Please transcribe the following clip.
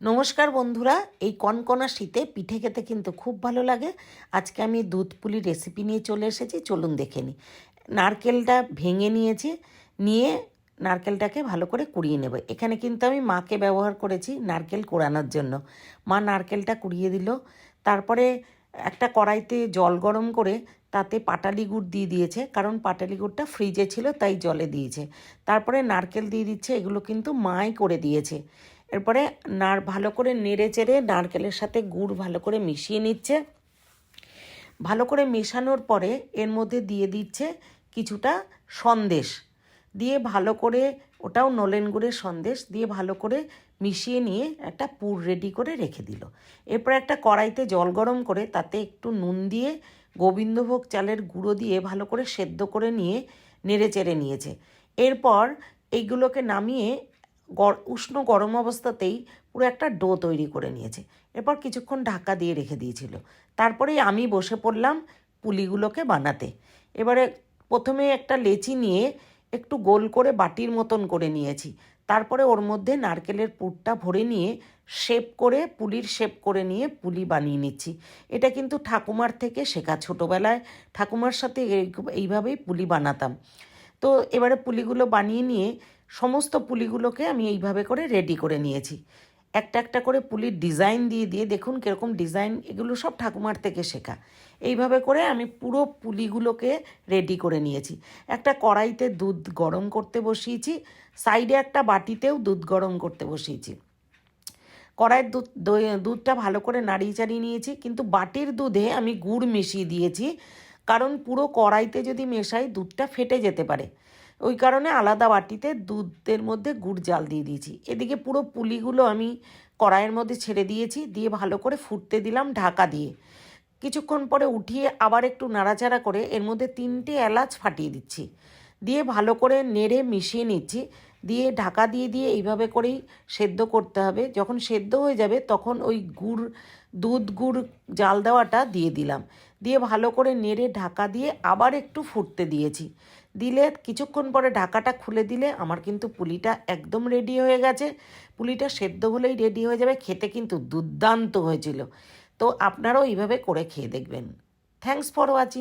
নমস্কার বন্ধুরা, এই কনকনা শীতে পিঠে খেতে কিন্তু খুব ভালো লাগে। আজকে আমি দুধ পুলি রেসিপি নিয়ে চলে এসেছি, চলুন দেখে নিই। নারকেলটা ভেঙে নিয়েছি, নিয়ে নারকেলটাকে ভালো করে কুড়িয়ে নেব। এখানে কিন্তু আমি মাকে ব্যবহার করেছি নারকেল কোড়ানোর জন্য। মা নারকেলটা কুড়িয়ে দিল, তারপরে একটা কড়াইতে জল গরম করে তাতে পাটালি গুড় দিয়ে দিয়েছে, কারণ পাটালি গুড়টা ফ্রিজে ছিল, তাই জলে দিয়েছে। তারপরে নারকেল দিয়ে দিচ্ছে, এগুলো কিন্তু মাই করে দিয়েছে। এরপরে নার ভালো করে নেড়ে চেড়ে নারকেলের সাথে গুড় ভালো করে মিশিয়ে নিচ্ছে। ভালো করে মেশানোর পরে এর মধ্যে দিয়ে দিচ্ছে কিছুটা সন্দেশ। দিয়ে ভালো করে ওটাও নলেন গুড়ের সন্দেশ দিয়ে ভালো করে মিশিয়ে নিয়ে একটা পুর রেডি করে রেখে দিল। এরপর একটা কড়াইতে জল গরম করে তাতে একটু নুন দিয়ে গোবিন্দভোগ চালের গুঁড়ো দিয়ে ভালো করে সেদ্ধ করে নিয়ে নেড়ে চেড়ে নিয়েছে। এরপর এইগুলোকে নামিয়ে উষ্ণ গরম অবস্থাতেই পুরো একটা ডো তৈরি করে নিয়েছে। এরপর কিছুক্ষণ ঢাকা দিয়ে রেখে দিয়েছিল। তারপরেই আমি বসে পড়লাম পুলিগুলোকে বানাতে। এবারে প্রথমে একটা লেচি নিয়ে একটু গোল করে বাটির মতন করে নিয়েছি। তারপরে ওর মধ্যে নারকেলের পুরটা ভরে নিয়ে শেপ করে, পুলির শেপ করে নিয়ে পুলি বানিয়ে নিচ্ছি। এটা কিন্তু ঠাকুমার থেকে শেখা। ছোটোবেলায় ঠাকুমার সাথে এই- এইভাবেই পুলি বানাতাম। তো এবারে পুলিগুলো বানিয়ে নিয়ে সমস্ত পুলিগুলোকে আমি এইভাবে করে রেডি করে নিয়েছি। একটা একটা করে পুলির ডিজাইন দিয়ে দিয়ে দেখুন কীরকম ডিজাইন এগুলো সব ঠাকুমার থেকে শেখা। এইভাবে করে আমি পুরো পুলিগুলোকে রেডি করে নিয়েছি। একটা কড়াইতে দুধ গরম করতে বসিয়েছি সাইডে একটা বাটিতেও দুধ গরম করতে বসিয়েছি। কড়াইয়ের দুধ দুধটা ভালো করে নাড়িয়ে চাড়িয়ে নিয়েছি, কিন্তু বাটির দুধে আমি গুড় মিশিয়ে দিয়েছি, কারণ পুরো কড়াইতে যদি মেশাই দুধটা ফেটে যেতে পারে। ওই কারণে আলাদা বাটিতে দুধের মধ্যে গুড় জাল দিয়ে দিয়েছি। এদিকে পুরো পুলিগুলো আমি কড়াইয়ের মধ্যে ছেড়ে দিয়েছি, দিয়ে ভালো করে ফুটতে দিলাম ঢাকা দিয়ে। কিছুক্ষণ পরে উঠিয়ে আবার একটু নাড়াচাড়া করে এর মধ্যে তিনটে এলাচ ফাটিয়ে দিচ্ছি। দিয়ে ভালো করে নেড়ে মিশিয়ে নিচ্ছি। দিয়ে, ঢাকা দিয়ে দিয়ে এইভাবে করেই সেদ্ধ করতে হবে। যখন সেদ্ধ হয়ে যাবে তখন ওই গুড়, দুধ গুড়, জাল দেওয়াটা দিয়ে দিলাম। দিয়ে ভালো করে নেড়ে ঢাকা দিয়ে আবার একটু ফুটতে দিয়েছি। দিলে কিছুক্ষণ পরে ঢাকাটা খুলে দিলে আমার কিন্তু পুলিটা একদম রেডি হয়ে গেছে। পুলিটা সেদ্ধ হলেই রেডি হয়ে যাবে, খেতে কিন্তু দুর্দান্ত হয়েছিল। তো আপনারাও এইভাবে করে খেয়ে দেখবেন। Thanks for watching